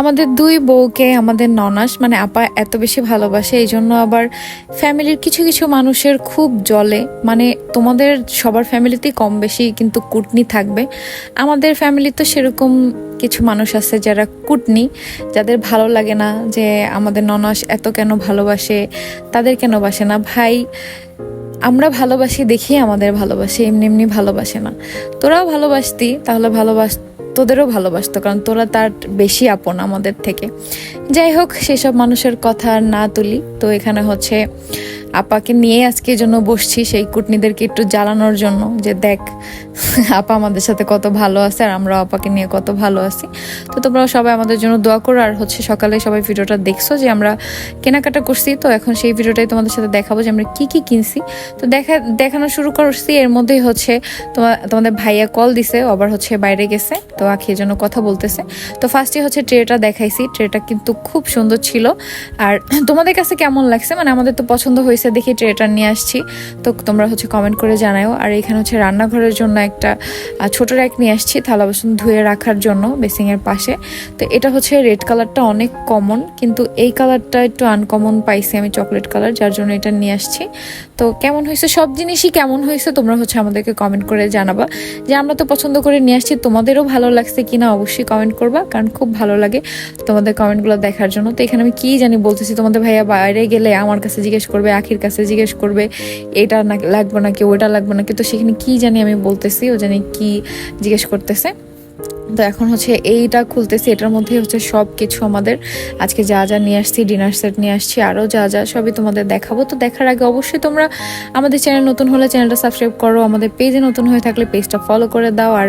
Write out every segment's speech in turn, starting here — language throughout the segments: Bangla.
আমাদের দুই বউকে আমাদের ননাস মানে আপা এত বেশি ভালোবাসে, এই জন্য আবার ফ্যামিলির কিছু কিছু মানুষের খুব জলে। মানে তোমাদের সবার ফ্যামিলিতেই কম বেশি কিন্তু কুটনি থাকবে। আমাদের ফ্যামিলি তো সেরকম কিছু মানুষ আছে যারা কুটনি, যাদের ভালো লাগে না যে আমাদের ননাস এত কেন ভালোবাসে, তাদের কেন বাসে না? ভাই, আমরা ভালোবাসি দেখি আমাদের ভালোবাসে, এমনি এমনি ভালোবাসে না। তোরাও ভালোবাসতি, তাহলে ভালোবাস তোদেরও ভালোবাসতো, কারণ তোরা তার বেশি আপন আমাদের থেকে। যাই হোক, সেসব মানুষের কথা না তুলি। তো এখানে হচ্ছে আপাকে নিয়ে আজকে জন্য বসছি, সেই কুটনিদেরকে একটু জ্বালানোর জন্য যে দেখ, আপা আমাদের সাথে কত ভালো আছে আর আমরা আপাকে নিয়ে কত ভালো আছি। তো তোমরা সবাই আমাদের জন্য দোয়া করো, আর হচ্ছে সকালে সবাই ভিডিওটা দেখছ যে আমরা কেনাকাটা করছি। তো এখন সেই ভিডিওটাই তোমাদের সাথে দেখাবো যে আমরা কি কি কিনছি। তো দেখা, দেখানো শুরু করছি, এর মধ্যেই হচ্ছে তোমার তোমাদের ভাইয়া কল দিছে আবার হচ্ছে বাইরে গেছে। তো আখির জন্য কথা বলতেছে। তো ফার্স্টে হচ্ছে ট্রেটা দেখাইছি। ট্রেটা কিন্তু খুব সুন্দর ছিল। আর তোমাদের কাছে কেমন লাগছে? মানে আমাদের তো পছন্দ হয়েছে দেখি ট্রেটা নিয়ে আসছি। তো তোমরা হচ্ছে কমেন্ট করে জানাও আর এখানে হচ্ছে রান্নাঘরের জন্য একটা ছোট র্যাক নিয়ে আসছি থালা বাসন ধুয়ে রাখার জন্য বেসিং এর পাশে। তো এটা হচ্ছে রেড কালারটা অনেক কমন কিন্তু এই কালারটা একটু আনকমন পাইছি আমি চকলেট কালার যার জন্য এটা নিয়ে আসছি। তো কেমন হয়েছে? সব জিনিসই কেমন হয়েছে? তোমরা হচ্ছে আমাদেরকে কমেন্ট করে জানাবা। যে আমরা তো পছন্দ করে নিয়ে আসছি, তোমাদেরও ভালো লাগছে কি না অবশ্যই কমেন্ট করবা, কারণ খুব ভালো লাগে তোমাদের কমেন্টগুলো দেখার জন্য। তো এখানে আমি কী জানি বলতেছি, তোমাদের ভাইয়া বাইরে গেলে আমার কাছে জিজ্ঞেস করবে, আখির কাছে জিজ্ঞেস করবে, এটা না, লাগবে নাকি ওটা লাগবে নাকি? তো সেখানে কী জানি আমি বলতেছি, ও জানি কী জিজ্ঞেস করতেছে। তো এখন হচ্ছে এইটা খুলতেছি, এটার মধ্যে হচ্ছে সব কিছু আমাদের। আজকে যা যা নিয়ে আসছি ডিনার সেট নিয়ে আসছি আরও যা যা, সবই তোমাদের দেখাবো। তো দেখার আগে অবশ্যই তোমরা আমাদের চ্যানেল নতুন হলে চ্যানেলটা সাবস্ক্রাইব করো, আমাদের পেজে নতুন হয়ে থাকলে পেজটা ফলো করে দাও, আর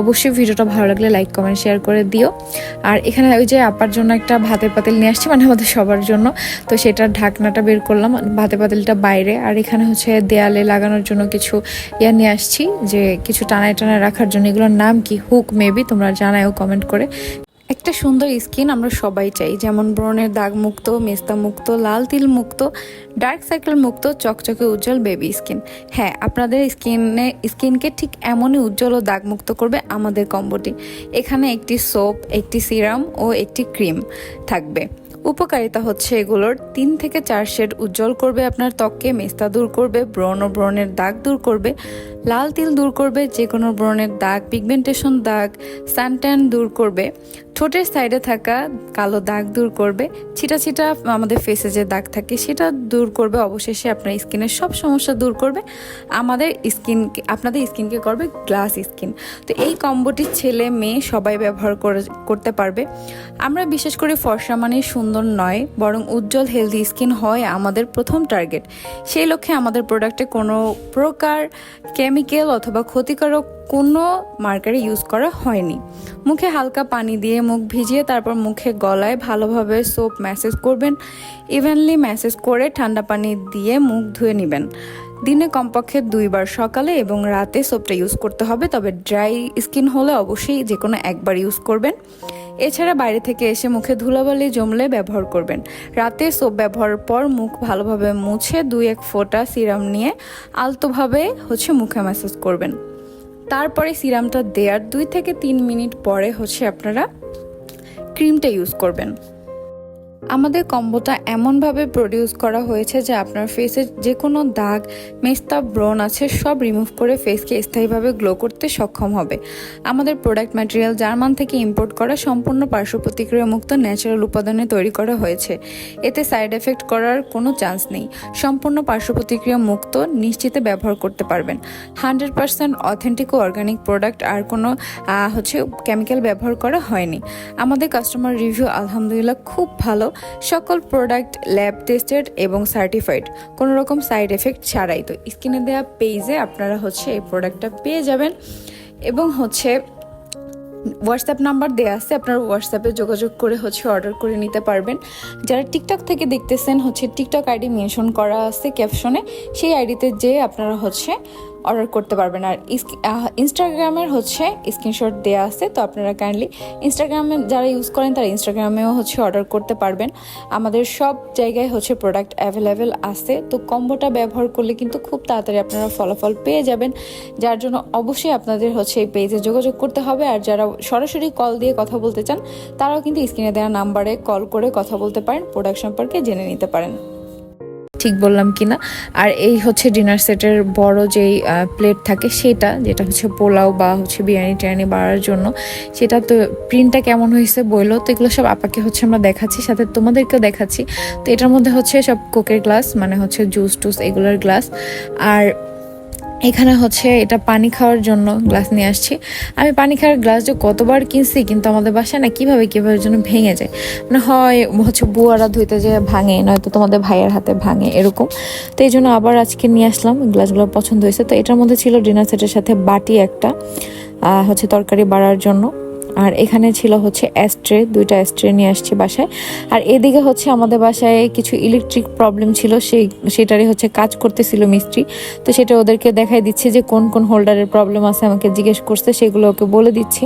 অবশ্যই ভিডিওটা ভালো লাগলে লাইক কমেন্ট শেয়ার করে দিও। আর এখানে ওই যে আপার জন্য একটা ভাতের পাতিল নিয়ে আসছি মানে আমাদের সবার জন্য। তো সেটার ঢাকনাটা বের করলাম, ভাতের পাতিলটা বাইরে। আর এখানে হচ্ছে দেয়ালে লাগানোর জন্য কিছু ইয়া নিয়ে আসছি, যে কিছু টানায় টানায় রাখার জন্য। এগুলোর নাম কি? হুক মেবি তোমরা জানায়ও কমেন্ট করে। একটা সুন্দর স্কিন আমরা সবাই চাই, যেমন ব্রণের দাগ মুক্ত, মেস্তা মুক্ত, লাল তিল মুক্ত ডার্ক সার্কেল মুক্ত, চকচকে উজ্জ্বল বেবি স্কিন হ্যাঁ আপনাদের স্কিনে স্কিনকে ঠিক এমনই উজ্জ্বল ও দাগ মুক্ত করবে আমাদের কম্বোটি এখানে একটি সোপ একটি সিরাম ও একটি ক্রিম থাকবে। উপকারিতা হচ্ছে এগুলোর তিন থেকে চার শেড উজ্জ্বল করবে আপনার ত্বককে, মেস্তা দূর করবে, ব্রণ ও ব্রণের দাগ দূর করবে, লাল তিল দূর করবে যে কোনো ব্রণের দাগ, পিগমেন্টেশন দাগ, সানট্যান দূর করবে। ঠোঁটের সাইডে থাকা কালো দাগ দূর করবে। ছিটা ছিটা আমাদের ফেসে যে দাগ থাকে, সেটা দূর করবে। অবশেষে আপনার স্কিনের সব সমস্যা দূর করবে। আমাদের স্কিন আপনাদের স্কিনকে করবে গ্লাস স্কিন তো এই কম্বোটি ছেলে মেয়ে সবাই ব্যবহার করে, করতে পারবে। আমরা বিশেষ করে ফর্সা মানে সুন্দর নয়, বরং উজ্জ্বল হেলদি স্কিন হয় আমাদের প্রথম টার্গেট সেই লক্ষ্যে আমাদের প্রোডাক্টে কোনো প্রকার কেমিক্যাল অথবা ক্ষতিকারক কোনো মার্কারি ইউজ করা হয়নি। মুখে হালকা পানি দিয়ে মুখ ভিজিয়ে তারপর মুখে গলায় ভালোভাবে সোপ ম্যাসেজ করবেন ইভেনলি ম্যাসেজ করে ঠান্ডা পানি দিয়ে মুখ ধুয়ে নেবেন। দিনে কমপক্ষে দুইবার সকালে এবং রাতে সোপটা ইউজ করতে হবে, তবে ড্রাই স্কিন হলে অবশ্যই যে কোনো একবার ইউজ করবেন। এছাড়া বাইরে থেকে এসে মুখে ধুলাবালি জমলে ব্যবহার করবেন। রাতে সোপ ব্যবহারের পর মুখ ভালোভাবে মুছে দুই এক ফোঁটা সিরাম নিয়ে আলতোভাবে হচ্ছে মুখে ম্যাসেজ করবেন। তারপরে সিরামটা দেওয়ার দুই থেকে তিন মিনিট পরে হচ্ছে আপনারা ক্রিমটা ইউজ করবেন। আমাদের কম্বোটা এমনভাবে প্রডিউস করা হয়েছে যে আপনার ফেসে যে কোনো দাগ, মেস্তা, ব্রণ আছে, সব রিমুভ করে ফেসকে স্থায়ীভাবে গ্লো করতে সক্ষম হবে। আমাদের প্রোডাক্ট ম্যাটেরিয়াল জার্মান থেকে ইম্পোর্ট করা সম্পূর্ণ পার্শ্ব প্রতিক্রিয়া মুক্ত ন্যাচারাল উপাদানে তৈরি করা হয়েছে। এতে সাইড এফেক্ট করার কোনো চান্স নেই। সম্পূর্ণ পার্শ্ব প্রতিক্রিয়া মুক্ত নিশ্চিতে ব্যবহার করতে পারবেন। হান্ড্রেড পার্সেন্ট অথেন্টিক ও অর্গানিক প্রোডাক্ট আর কোনো হচ্ছে কেমিক্যাল ব্যবহার করা হয়নি। আমাদের কাস্টমার রিভিউ আলহামদুলিল্লাহ খুব ভালো। সকল প্রোডাক্ট ল্যাব টেস্টেড এবং সার্টিফাইড কোনো রকম সাইড এফেক্ট ছাড়াই। তো স্কিনে দেওয়া পেজে আপনারা হচ্ছে এই প্রোডাক্টটা পেয়ে যাবেন এবং হচ্ছে হোয়াটসঅ্যাপ নাম্বার দেওয়া আছে, আপনারা হোয়াটসঅ্যাপে যোগাযোগ করে হচ্ছে অর্ডার করে নিতে পারবেন। যারা টিকটক থেকে দেখতেছেন, হচ্ছে টিকটক আইডি মেনশন করা আছে ক্যাপশনে সেই আইডিতে যে আপনারা হচ্ছে অর্ডার করতে পারবেন। আর ইনস্টাগ্রামের হচ্ছে স্ক্রিনশট দেওয়া আছে, তো আপনারা কাইন্ডলি ইনস্টাগ্রামে যারা ইউজ করেন, তারা ইনস্টাগ্রামেও হচ্ছে অর্ডার করতে পারবেন। আমাদের সব জায়গায় হচ্ছে প্রোডাক্ট অ্যাভেলেবেল আছে। তো কম্বোটা ব্যবহার করলে কিন্তু খুব তাড়াতাড়ি আপনারা ফলাফল পেয়ে যাবেন। যার জন্য অবশ্যই আপনাদের হচ্ছে এই পেজে যোগাযোগ করতে হবে। আর যারা সরাসরি কল দিয়ে কথা বলতে চান, তারাও কিন্তু স্ক্রিনে দেওয়া নাম্বারে কল করে কথা বলতে পারেন। প্রোডাক্ট সম্পর্কে জেনে নিতে পারেন। ঠিক বললাম কি না আর এই হচ্ছে ডিনার সেটের বড় যেই প্লেট থাকে সেটা, যেটা হচ্ছে পোলাও বা হচ্ছে বিরিয়ানি টিরিয়ানি বাড়ার জন্য। সেটা তো প্রিন্টটা কেমন হয়েছে বলল তো এগুলো সব আপাকে হচ্ছে আমরা দেখাচ্ছি, সাথে তোমাদেরকেও দেখাচ্ছি। তো এটার মধ্যে হচ্ছে সব কোকের গ্লাস মানে হচ্ছে জুস টুস এগুলোর গ্লাস আর এখানে হচ্ছে এটা পানি খাওয়ার জন্য গ্লাস নিয়ে আসছি। আমি পানি খাওয়ার গ্লাস যে কতবার কিনছি, কিন্তু আমাদের বাসায় না কীভাবে কীভাবে জন্য ভেঙে যায়। মানে হয় হচ্ছে বুয়ারা ধুইতে যে ভাঙে, নয়তো তোমাদের ভাইয়ের হাতে ভাঙে, এরকম। তো এই জন্য আবার আজকে নিয়ে আসলাম, গ্লাসগুলো পছন্দ হয়েছে। তো এটার মধ্যে ছিল ডিনার সেটের সাথে বাটি একটা হচ্ছে তরকারি বাড়ার জন্য। আর এখানে ছিল হচ্ছে অ্যাস্ট্রে দুইটা অ্যাস্ট্রে নিয়ে আসছি বাসায়। আর এদিকে হচ্ছে আমাদের বাসায় কিছু ইলেকট্রিক প্রবলেম ছিল, সেই, সেটারই হচ্ছে কাজ করতেছিল মিস্ত্রি। তো সেটা ওদেরকে দেখাই দিচ্ছে যে কোন কোন হোল্ডারের প্রবলেম আছে, আমাকে জিজ্ঞেস করছে, সেগুলো ওকে বলে দিচ্ছি।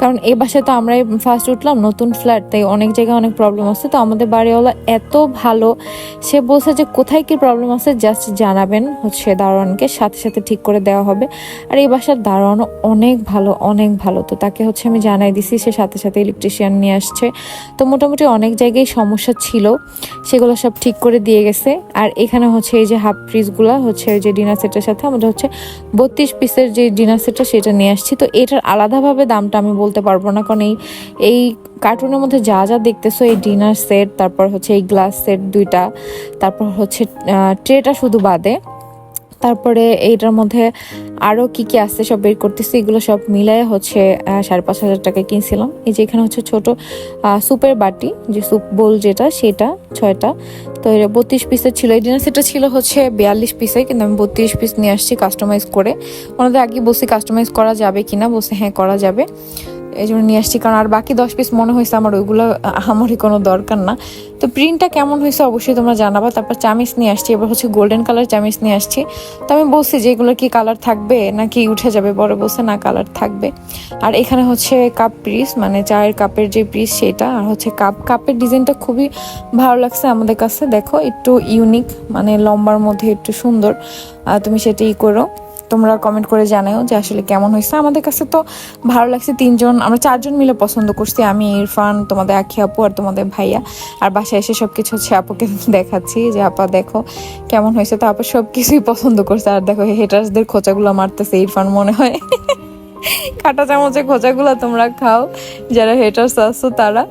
কারণ এই বাসায় তো আমরাই ফার্স্ট উঠলাম, নতুন ফ্ল্যাট তাই অনেক জায়গায় অনেক প্রবলেম আছে। তো আমাদের বাড়িওয়ালা এত ভালো, সে বলছে যে কোথায় কি প্রবলেম আছে জাস্ট জানাবেন হচ্ছে দারোয়ানকে, সাথে সাথে ঠিক করে দেওয়া হবে। আর এই বাসার দারোয়ানও অনেক ভালো অনেক ভালো। তো তাকে হচ্ছে আমি জানাই দিছি, সে সাথে সাথে ইলেকট্রিশিয়ান নিয়ে আসছে। তো মোটামুটি অনেক জায়গায় সমস্যা ছিল, সেগুলো সব ঠিক করে দিয়ে গেছে। আর এখানে হচ্ছে এই যে হাফ ফ্রিজগুলো হচ্ছে যে ডিনার সেটের সাথে আমাদের হচ্ছে বত্রিশ পিসের যে ডিনার সেটটা সেটা নিয়ে আসছি। তো এটার আলাদাভাবে দামটা আমি বলতে পারব না, কারণ এই এই কার্টুনের মধ্যে যা যা দেখতেছো, এই ডিনার সেট তারপর হচ্ছে এই গ্লাস সেট দুইটা, তারপর হচ্ছে ট্রেটা শুধু বাদে। তারপরে এইটার মধ্যে আরও কি কি আছে সব বের করতেছি এগুলো সব মিলায় হচ্ছে সাড়ে পাঁচ হাজার টাকায় কিনছিলাম। এই যে এখানে হচ্ছে ছোট আহ, স্যুপের বাটি যে স্যুপ বোল যেটা সেটা ছয়টা। তো এটা বত্রিশ পিসের ছিল। এই ডিনার সেটটা ছিল হচ্ছে বিয়াল্লিশ পিসে কিন্তু আমি বত্রিশ পিস নিয়ে আসছি কাস্টমাইজ করে। ওনাদের আগে বসে কাস্টমাইজ করা যাবে কিনা বলছে হ্যাঁ করা যাবে। এই জন্য নিয়ে আসছি। কারণ আর বাকি দশ পিস মনে হয়েছে আমার, ওইগুলো আমারই কোনো দরকার না। তো প্রিন্টটা কেমন হয়েছে অবশ্যই তোমরা জানাবা। তারপর চামিচ নিয়ে আসছি, এবার হচ্ছে গোল্ডেন কালার চামিচ নিয়ে আসছি। তো আমি বলছি যে এগুলো কি কালার থাকবে, নাকি উঠে যাবে? বড় বলছে না কালার থাকবে। আর এখানে হচ্ছে কাপ পিস মানে চায়ের কাপের যে পিস সেটা, আর হচ্ছে কাপ কাপের ডিজাইনটা খুবই ভালো লাগছে আমাদের কাছে। দেখো, একটু ইউনিক মানে লম্বার মধ্যে একটু সুন্দর। তুমি সেটাই করো। তোমরা কমেন্ট করে জানাও যে আসলে কেমন হয়েছে। আমাদের কাছে তো ভালো লাগছে তিনজন, আমরা চারজন মিলে পছন্দ করছি। আমি, ইরফান, তোমাদের আখি আপু আর তোমাদের ভাইয়া। আর বাসায় এসে সব কিছু হচ্ছে আপুকে দেখাচ্ছি যে, আপা, দেখো কেমন হয়েছে। তো আপা সব কিছুই পছন্দ করছে। আর দেখো হেটার্সদের খোঁচাগুলো মারতেছে, ইরফান মনে হয়। কাটা চামচের খোঁচাগুলো তোমরা খাও। যারা হেটার্স আসছো তারা।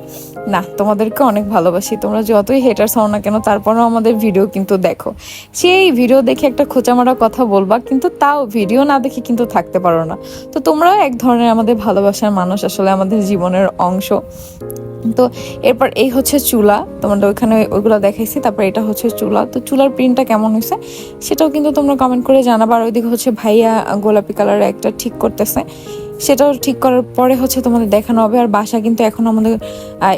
না, তোমাদেরকে অনেক ভালোবাসি। তোমরা যতই হেটার্স হও না কেন, তারপরেও আমাদের ভিডিও কিন্তু দেখো। সেই ভিডিও দেখে একটা খোঁচা মারা কথা বলবা, কিন্তু তাও ভিডিও না দেখে কিন্তু থাকতে পারো না। তো তোমরাও এক ধরনের আমাদের ভালোবাসার মানুষ, আসলে আমাদের জীবনের অংশ। তো এরপর এই হচ্ছে চুলা। তোমাদের ওইখানে ওইগুলো দেখাইছি, তারপর এটা হচ্ছে চুলা। তো চুলার প্রিন্টটা কেমন হয়েছে সেটাও কিন্তু তোমরা কমেন্ট করে জানাবা। আর ওইদিকে হচ্ছে ভাইয়া গোলাপি কালারের একটা ঠিক করতেছে। সেটাও ঠিক করার পরে হচ্ছে তোমাদের দেখানো হবে। আর বাসা কিন্তু এখন আমাদের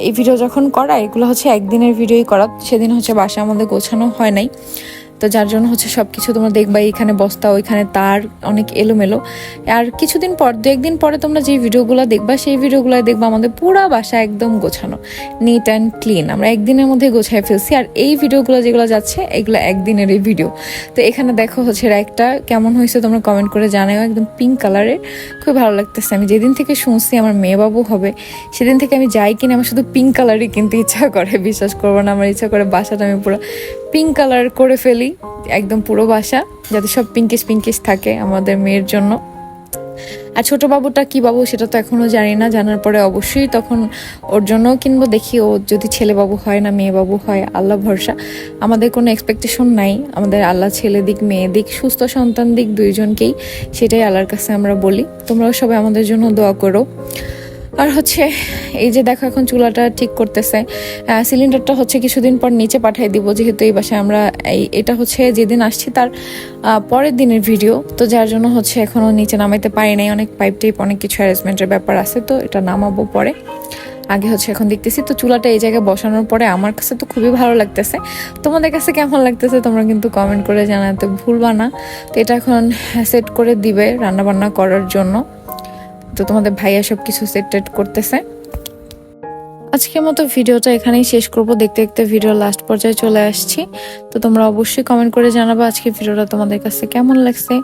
এই ভিডিও যখন করা, এগুলো হচ্ছে একদিনের ভিডিওই করা। সেদিন হচ্ছে বাসা আমাদের গোছানো হয় নাই। তো যার জন্য হচ্ছে সব কিছু তোমরা দেখবা, এখানে বস্তা, ওইখানে তার, অনেক এলোমেলো। আর কিছুদিন পর দু একদিন পরে তোমরা যে ভিডিওগুলো দেখবা, সেই ভিডিওগুলো দেখবা আমাদের পুরো বাসা একদম গোছানো নিট অ্যান্ড ক্লিন আমরা একদিনের মধ্যে গোছায় ফেলছি, আর এই ভিডিওগুলো যেগুলো যাচ্ছে, এগুলো একদিনের এই ভিডিও তো এখানে দেখো হচ্ছে একটা কেমন হয়েছে, তোমরা কমেন্ট করে জানাও একদম পিঙ্ক কালারের খুব ভালো লাগতেছে। আমি যেদিন থেকে শুনছি আমার মেয়ে বাবু হবে, সেদিন থেকে আমি যাই কিনা, আমার শুধু পিঙ্ক কালারই কিনতে ইচ্ছা করে, বিশ্বাস করব না, আমার ইচ্ছা করে বাসাটা আমি পুরো পিঙ্ক কালার করে ফেলি, একদম পুরো বাসা, যাতে সব পিঙ্কিশ পিঙ্কিশ থাকে আমাদের মেয়ের জন্য। আর ছোট বাবুটা কি বাবু সেটা তো এখনও জানি না, জানার পরে অবশ্যই তখন ওর জন্যও কিনবো, দেখি ও যদি ছেলে বাবু হয় না, মেয়ে বাবু হয়, আল্লাহ ভরসা। আমাদের কোনো এক্সপেকটেশন নাই, আমাদের আল্লাহ ছেলে দিক, মেয়ে দিক, সুস্থ সন্তান দিক দুইজনকেই, সেটাই আল্লাহর কাছে আমরা বলি। তোমরাও সবাই আমাদের জন্য দোয়া করো। আর হচ্ছে এই যে দেখো এখন চুলাটা ঠিক করতেছে। সিলিন্ডারটা হচ্ছে কিছুদিন পর নিচে পাঠিয়ে দিব, যেহেতু এই বাসায় আমরা এই, এটা হচ্ছে যেদিন আসছি তার পরের দিনের ভিডিও তো যার জন্য হচ্ছে এখনও নিচে নামাইতে পারি নাই। অনেক পাইপ টাইপ অনেক কিছু অ্যারেঞ্জমেন্টের ব্যাপার আছে, তো এটা নামাবো পরে। আগে হচ্ছে এখন দেখতেছি, তো চুলাটা এই জায়গায় বসানোর পরে আমার কাছে তো খুবই ভালো লাগতেছে। তোমাদের কাছে কেমন লাগতেছে তোমরা কিন্তু কমেন্ট করে জানাতে ভুলবা না। তো এটা এখন সেট করে দিবে রান্না বান্না করার জন্য। তো তোমাদের ভাইয়া সব কিছু সেট করতেছে। আজকের মতো ভিডিওটা এখানেই শেষ করব। দেখতে দেখতে ভিডিও লাস্ট পর্যায়ে চলে আসছি। তো তোমরা অবশ্যই কমেন্ট করে জানাব আজকে ভিডিওটা তোমাদের কাছে কেমন লাগছে।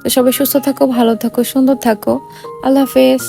তো সবাই সুস্থ থাকো, ভালো থাকো, সুন্দর থাকো। আল্লাহ হাফেজ।